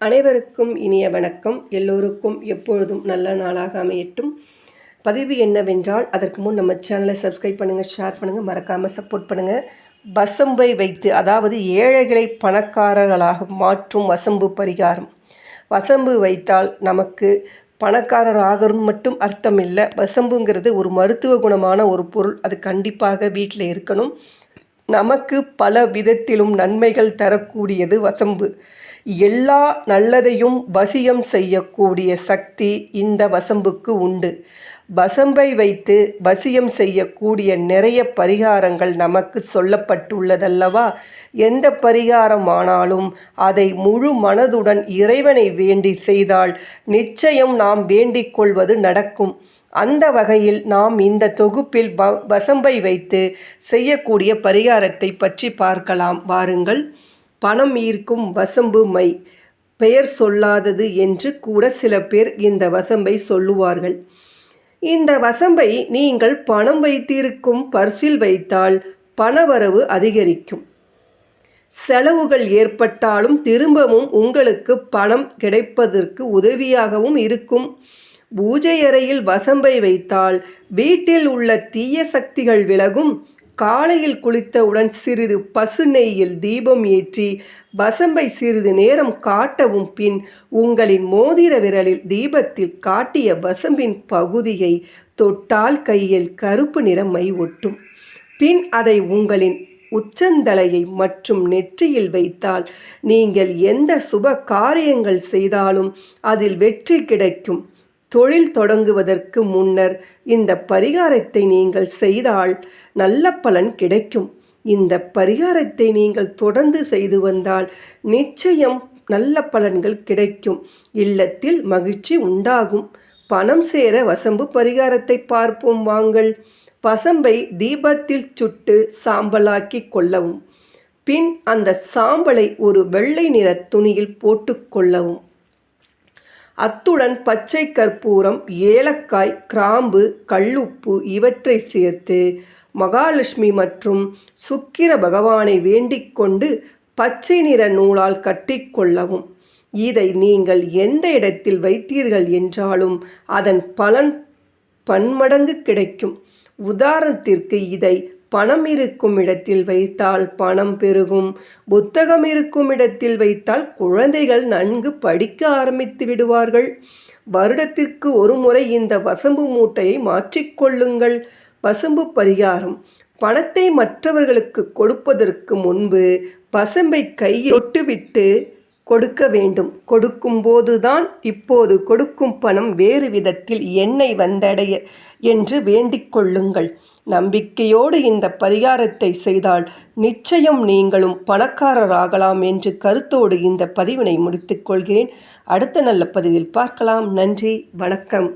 அனைவருக்கும் இனிய வணக்கம். எல்லோருக்கும் எப்பொழுதும் நல்ல நாளாக அமையட்டும். பதிவு என்னவென்றால் அதற்கு முன் நம்ம சேனலை சப்ஸ்கிரைப் பண்ணுங்கள் ஷேர் பண்ணுங்கள் மறக்காமல் சப்போர்ட் பண்ணுங்கள் வசம்பை வைத்து அதாவது ஏழைகளை பணக்காரர்களாக மாற்றும் வசம்பு பரிகாரம். வசம்பு வைத்தால் நமக்கு பணக்காரர் ஆகணும் மட்டும் அர்த்தம் இல்லை. வசம்புங்கிறது ஒரு மருத்துவ குணமான ஒரு பொருள். அது கண்டிப்பாக வீட்டில் இருக்கணும். நமக்கு பல விதத்திலும் நன்மைகள் தரக்கூடியது வசம்பு. எல்லா நல்லதையும் வசியம் செய்யக்கூடிய சக்தி இந்த வசம்புக்கு உண்டு. வசம்பை வைத்து வசியம் செய்யக்கூடிய நிறைய பரிகாரங்கள் நமக்கு சொல்லப்பட்டுள்ளதல்லவா? எந்த பரிகாரமானாலும் அதை முழு மனதுடன் இறைவனை வேண்டி செய்தால் நிச்சயம் நாம் வேண்டிக் கொள்வது நடக்கும். அந்த வகையில் நாம் இந்த தொகுப்பில் வ வசம்பை வைத்து செய்யக்கூடிய பரிகாரத்தை பற்றி பார்க்கலாம். வாருங்கள். பணம் ஈர்க்கும் வசம்பு மை. பெயர் சொல்லாதது என்று கூட சில பேர் இந்த வசம்பை சொல்லுவார்கள். இந்த வசம்பை நீங்கள் பணம் வைத்திருக்கும் பர்சில் வைத்தால் பணவரவு அதிகரிக்கும். செலவுகள் ஏற்பட்டாலும் திரும்பவும் உங்களுக்கு பணம் கிடைப்பதற்கு உதவியாகவும் இருக்கும். பூஜை அறையில் வசம்பை வைத்தால் வீட்டில் உள்ள தீய சக்திகள் விலகும். காலையில் குளித்தவுடன் சிறிது பசு நெய்யில் தீபம் ஏற்றி வசம்பை சிறிது நேரம் காட்டவும் பின் உங்களின் மோதிர விரலில் தீபத்தில் காட்டிய வசம்பின் பகுதியை தொட்டால் கையில் கருப்பு நிறம் மை ஒட்டும். பின் அதை உங்களின் உச்சந்தலையை மற்றும் நெற்றியில் வைத்தால் நீங்கள் எந்த சுப காரியங்கள் செய்தாலும் அதில் வெற்றி கிடைக்கும். தொழில் தொடங்குவதற்கு முன்னர் இந்த பரிகாரத்தை நீங்கள் செய்தால் நல்ல பலன் கிடைக்கும். இந்த பரிகாரத்தை நீங்கள் தொடர்ந்து செய்து வந்தால் நிச்சயம் நல்ல பலன்கள் கிடைக்கும். இல்லத்தில் மகிழ்ச்சி உண்டாகும். பணம் சேர வசம்பு பரிகாரத்தை பார்ப்போம் வாங்கள். வசம்பை தீபத்தில் சுட்டு சாம்பலாக்கி கொள்ளவும். பின் அந்த சாம்பலை ஒரு வெள்ளை நிற துணியில் போட்டுக்கொள்ளவும் அத்துடன் பச்சை கற்பூரம் ஏலக்காய் கிராம்பு கல்லுப்பு இவற்றை சேர்த்து மகாலட்சுமி மற்றும் சுக்கிர பகவானை வேண்டிக் கொண்டு பச்சை நிற நூலால் கட்டிக்கொள்ளவும் இதை நீங்கள் எந்த இடத்தில் வைத்தீர்கள் என்றாலும் அதன் பலன் பன்மடங்கு கிடைக்கும். உதாரணத்திற்கு இதை பணம் இருக்கும் இடத்தில் வைத்தால் பணம் பெருகும். புத்தகம் இருக்கும் இடத்தில் வைத்தால் குழந்தைகள் நன்கு படிக்க ஆரம்பித்து விடுவார்கள். வருடத்திற்கு ஒரு முறை இந்த வசம்பு மூட்டையை மாற்றிக்கொள்ளுங்கள் வசம்பு பரிகாரம். பணத்தை மற்றவர்களுக்கு கொடுப்பதற்கு முன்பு பசம்பை கையை தொட்டுவிட்டு கொடுக்க வேண்டும். கொடுக்கும்போதுதான் இப்போது கொடுக்கும் பணம் வேறு விதத்தில் என்னை வந்தடைய என்று வேண்டிக் கொள்ளுங்கள். நம்பிக்கையோடு இந்த பரிகாரத்தை செய்தால் நிச்சயம் நீங்களும் பணக்காரராகலாம் என்று கருத்தோடு இந்த பதிவினை முடித்துக்கொள்கிறேன் அடுத்த நல்ல பதிவில் பார்க்கலாம். நன்றி வணக்கம்.